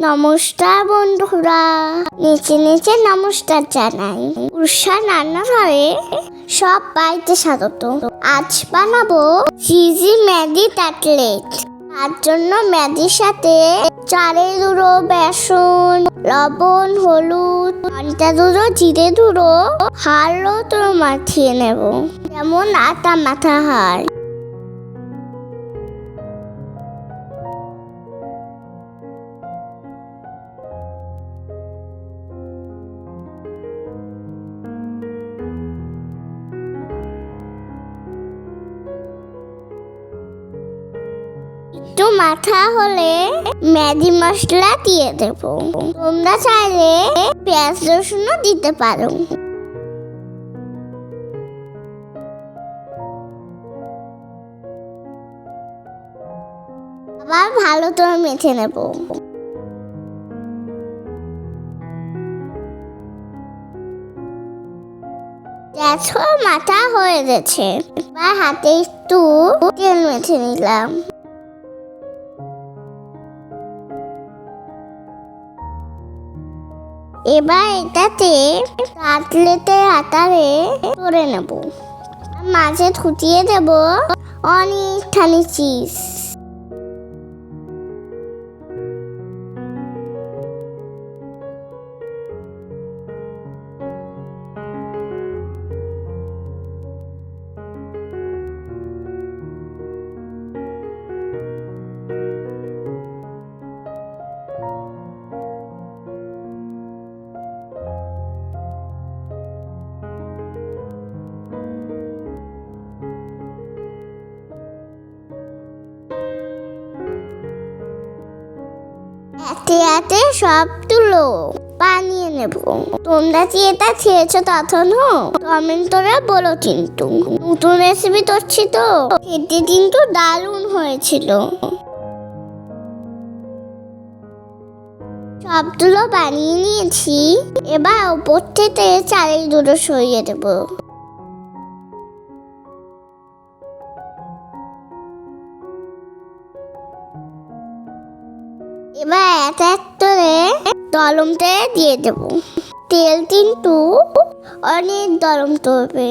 নমস্কার বন্ধুরা। নিচে নিচে নমস্কার জানাই। উষা রান্নাঘরে সব বাড়িতে স্বাগত। আজ বানাবো চিজি ম্যাগি কাটলেট। তার জন্য ম্যাগির সাথে চালের গুঁড়ো, বেসন, লবণ, হলুদ, লঙ্কা গুঁড়ো, জিরে গুঁড়ো হাড়ও তো মাখিয়ে নেব। যেমন আটা, মাথা হাড়। একটু মাথা হলে ম্যাগি মশলা দিয়ে দেব। তোমরা চাইলে পেঁয়াজ রসুনও দিতে পারো। আবার ভালো করে মেখে নেব। দেখো, মাথা হয়ে গেছে। এবার হাতে একটু তেল মেখে নিলাম। এবার এটাতে কাটলেটের আকারে করে নেব। মাঝে থুতিয়ে দেব অনেকখানি চিজ। হাতে সব তুলো। বানিয়ে নেব। তোমরা কি এটা খেয়েছো তখনও কমেন্ট করে বলো কিন্তু। নতুন রেসিপি করছি তো। খেতে কিন্তু দারুণ হয়েছিল। সবগুলো বানিয়ে নিয়েছি। এবার ওপর থেকে চালের দুটো সরিয়ে দেবো। এবার এক এক করে দলমতে দিয়ে দেব। তেল কিন্তু অনেক দরম করবে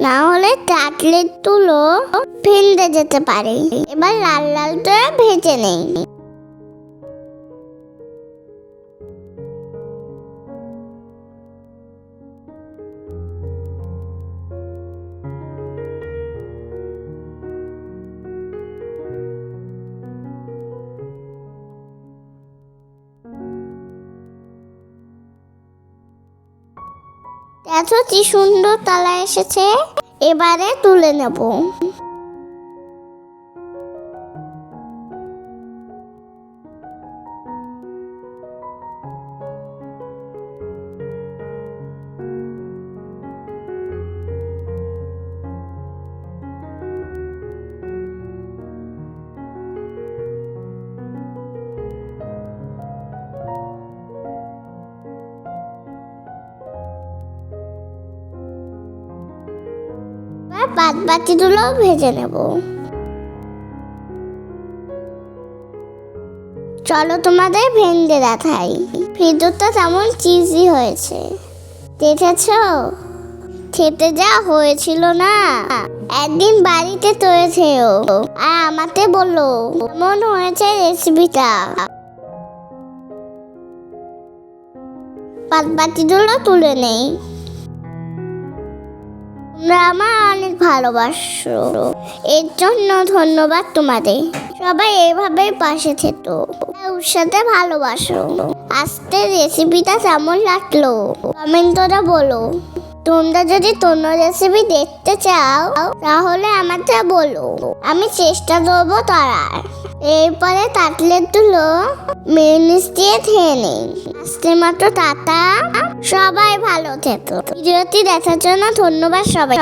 না হলে কাটলেট তুলো ফেলতে যেতে পারে। এবার লাল লাল করে ভেজে নেই। দেখো কি সুন্দর তালা এসেছে? এবারে তুলে নেব। এবার বাদ বাকিগুলো ভেজে নেব। চলো তোমাদের ভেঙে দেখাই। ভিতরটা তেমন চিজি হয়েছে। দেখেছ? খেতে যা হয়েছিল না। একদিন বাড়িতে তৈছে ও। আর আমাকে বলল, কেমন হয়েছে রেসিপিটা পাত বাটিগুলো তুলে নেই। তোমরা আমার অনেক ভালোবাসো। এর জন্য ধন্যবাদ তোমাদের। সবাই এইভাবেই পাশে থেতো। সাথে ভালোবাসো। আজকে রেসিপিটা কেমন লাগল? কমেন্টটা বলো। তোমরা যদি তোমরা রেসিপি দেখতে চাও, তাহলে আমাকে বলো। আমি চেষ্টা করব তারার এরপরে কাটলেটগুলো মেয়নিজ দিয়ে খেয়ে নেই। আজকে মাত্র টাটা সবাই ভালো থেকো ভিডিওটি দেখার জন্য ধন্যবাদ সবাই।